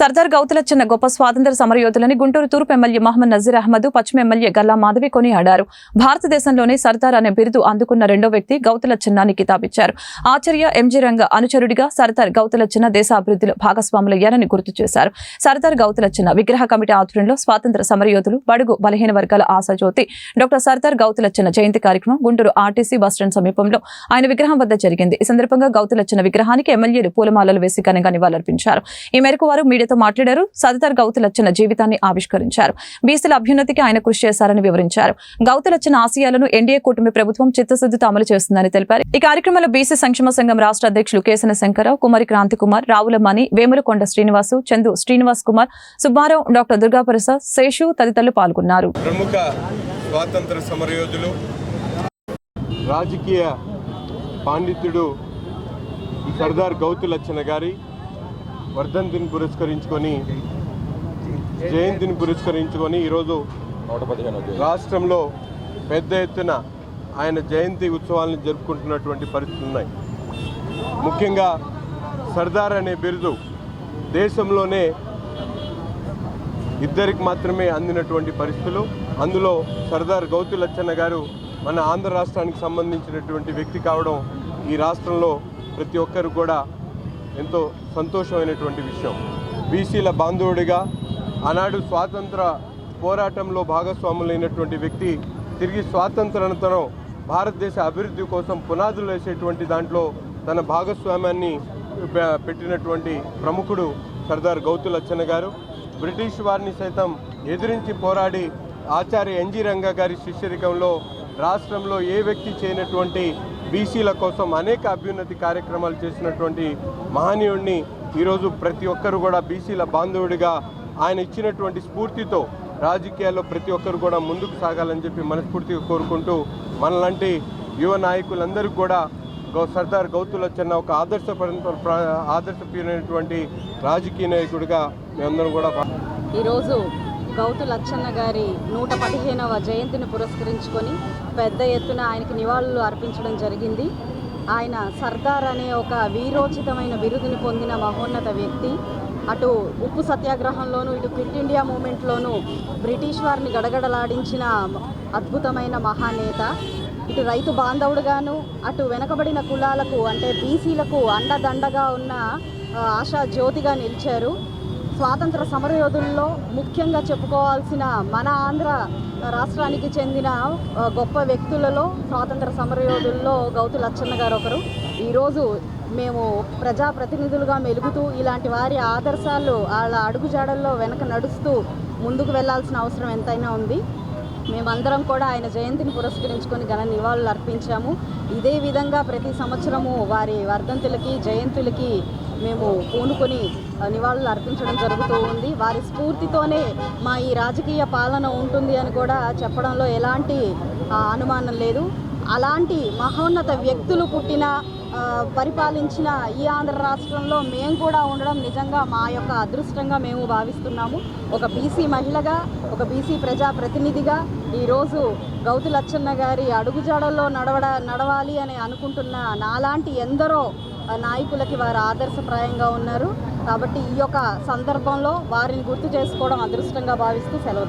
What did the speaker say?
సర్దార్ గౌతులచ్చన్న గొప్ప స్వాతంత్ర సమరయోధులని గుంటూరు తూర్పు ఎమ్మెల్యే మహమ్మద్ నజీర్ అహ్మద్ పశ్చిమ ఎమ్మెల్యే గల్లా మాధవి కొనియాడారు. భారతదేశంలోనే సర్దార్ అనే బిరుదు అందుకున్న రెండో వ్యక్తి గౌతులచ్చన్నాని కితాబిచ్చారు. ఆచార్య ఎంజీ రంగ అనుచరుడిగా సర్దార్ గౌతులచ్చన్న దేశాభివృద్ధిలో భాగస్వాములయ్యారని గుర్తు చేశారు. సర్దార్ గౌతులచ్చన్న విగ్రహ కమిటీ ఆధ్వర్యంలో స్వాతంత్ర సమరయోధులు బడుగు బలహీన వర్గాల ఆశాజ్యోతి డాక్టర్ సర్దార్ గౌతులచ్చన్న జయంతి కార్యక్రమం గుంటూరు ఆర్టీసీ బస్టాండ్ సమీపంలో ఆయన విగ్రహం వద్ద జరిగింది. ఈ సందర్భంగా గౌతులచ్చన్న విగ్రహానికి ఎమ్మెల్యేలు పూలమాలలు వేసి ఘనంగా నివాళులర్పించారు. ఈ మేరకు వారు మీడియాతో మాట్లాడారు. సర్దార్ గౌతులచ్చన జీవితాన్ని ఆవిష్కరించారు. బీసీల అభ్యున్నతికి ఆయన కృషి చేశారని వివరించారు. గౌతులచ్చన ఆశయాలను ఎన్డీఏ కూటమి ప్రభుత్వం చిత్తశుద్ధితో అమలు చేస్తుందని తెలిపారు. ఈ కార్యక్రమంలో బీసీ సంక్షేమ సంఘం రాష్ట్ర అధ్యక్షులు కేసన శంకరరావు కుమారి క్రాంతి కుమార్ రావుల మణి వేములకొండ శ్రీనివాసు చందు శ్రీనివాస్ కుమార్ సుబ్బారావు డాక్టర్ దుర్గాప్రసాద్ శేషు తదితరులు పాల్గొన్నారు. ప్రముఖ స్వాతంత్ర సమరయోధులు రాజకీయ పాండితుడు సర్దార్ గౌతులచ్చన గారి వర్ధంతిని పురస్కరించుకొని జయంతిని పురస్కరించుకొని ఈరోజు రాష్ట్రంలో పెద్ద ఎత్తున ఆయన జయంతి ఉత్సవాలను జరుపుకుంటున్నటువంటి పరిస్థితులు ఉన్నాయి. ముఖ్యంగా సర్దార్ అనే బిరుదు దేశంలోనే ఇద్దరికి మాత్రమే అందినటువంటి పరిస్థితులు. అందులో సర్దార్ గౌతు లచ్చన్న గారు మన ఆంధ్ర రాష్ట్రానికి సంబంధించినటువంటి వ్యక్తి కావడం ఈ రాష్ట్రంలో ప్రతి ఒక్కరు కూడా ఎంతో సంతోషమైనటువంటి విషయం. బీసీల బాంధవుడిగా ఆనాడు స్వాతంత్ర పోరాటంలో భాగస్వాములైనటువంటి వ్యక్తి తిరిగి స్వాతంత్రానంతరం భారతదేశ అభివృద్ధి కోసం పునాదులు వేసేటువంటి దాంట్లో తన భాగస్వామ్యాన్ని పెట్టినటువంటి ప్రముఖుడు సర్దార్ గౌతు లచ్చన్న గారు. బ్రిటిష్ వారిని సైతం ఎదిరించి పోరాడి ఆచార్య ఎన్జి రంగా గారి శిష్యరికంలో రాష్ట్రంలో ఏ వ్యక్తి చేయనటువంటి బీసీల కోసం అనేక అభ్యున్నతి కార్యక్రమాలు చేసినటువంటి మహనీయుడిని ఈరోజు ప్రతి ఒక్కరు కూడా బీసీల బాంధవుడిగా ఆయన ఇచ్చినటువంటి స్ఫూర్తితో రాజకీయాల్లో ప్రతి ఒక్కరు కూడా ముందుకు సాగాలని చెప్పి మనస్ఫూర్తిగా కోరుకుంటూ మనలాంటి యువ నాయకులందరికీ కూడా గౌ సర్దార్ గౌతులచ్చన్న ఒక ఆదర్శ ఆదర్శప్రియమైనటువంటి రాజకీయ నాయకుడిగా మేమందరం కూడా ఈరోజు గౌతు లచ్చన్న గారి నూట పదిహేనవ జయంతిని పురస్కరించుకొని పెద్ద ఎత్తున ఆయనకి నివాళులు అర్పించడం జరిగింది. ఆయన సర్దార్ అనే ఒక వీరోచితమైన బిరుదుని పొందిన మహోన్నత వ్యక్తి. అటు ఉప్పు సత్యాగ్రహంలోనూ ఇటు క్విట్ ఇండియా మూమెంట్లోనూ బ్రిటిష్ వారిని గడగడలాడించిన అద్భుతమైన మహానేత. ఇటు రైతు బాంధవుడుగాను అటు వెనకబడిన కులాలకు అంటే బీసీలకు అండదండగా ఉన్న ఆశా జ్యోతిగా నిలిచారు. స్వాతంత్ర సమరయోధుల్లో ముఖ్యంగా చెప్పుకోవాల్సిన మన ఆంధ్ర రాష్ట్రానికి చెందిన గొప్ప వ్యక్తులలో స్వాతంత్ర సమరయోధుల్లో గౌతు లచ్చన్న గారు ఒకరు. ఈరోజు మేము ప్రజాప్రతినిధులుగా మెలుగుతూ ఇలాంటి వారి ఆదర్శాలు వాళ్ళ అడుగుజాడల్లో వెనక నడుస్తూ ముందుకు వెళ్ళాల్సిన అవసరం ఎంతైనా ఉంది. మేమందరం కూడా ఆయన జయంతిని పురస్కరించుకొని ఘన నివాళులు అర్పించాము. ఇదే విధంగా ప్రతి సంవత్సరము వారి వర్ధంతులకి జయంతులకి మేము పూనుకొని నివాళులు అర్పించడం జరుగుతూ ఉంది. వారి స్ఫూర్తితోనే మా ఈ రాజకీయ పాలన ఉంటుంది అని కూడా చెప్పడంలో ఎలాంటి అనుమానం లేదు. అలాంటి మహోన్నత వ్యక్తులు పుట్టిన పరిపాలించిన ఈ ఆంధ్ర రాష్ట్రంలో మేము కూడా ఉండడం నిజంగా మా యొక్క అదృష్టంగా మేము భావిస్తున్నాము. ఒక బీసీ మహిళగా ఒక బీసీ ప్రజా ప్రతినిధిగా ఈరోజు గౌతు లచ్చన్న గారి అడుగుజాడల్లో నడవడ నడవాలి అని అనుకుంటున్న నాలాంటి ఎందరో నాయకులకి వారు ఆదర్శప్రాయంగా ఉన్నారు. కాబట్టి ఈ యొక్క సందర్భంలో వారిని గుర్తు చేసుకోవడం అదృష్టంగా భావిస్తూ సెలవు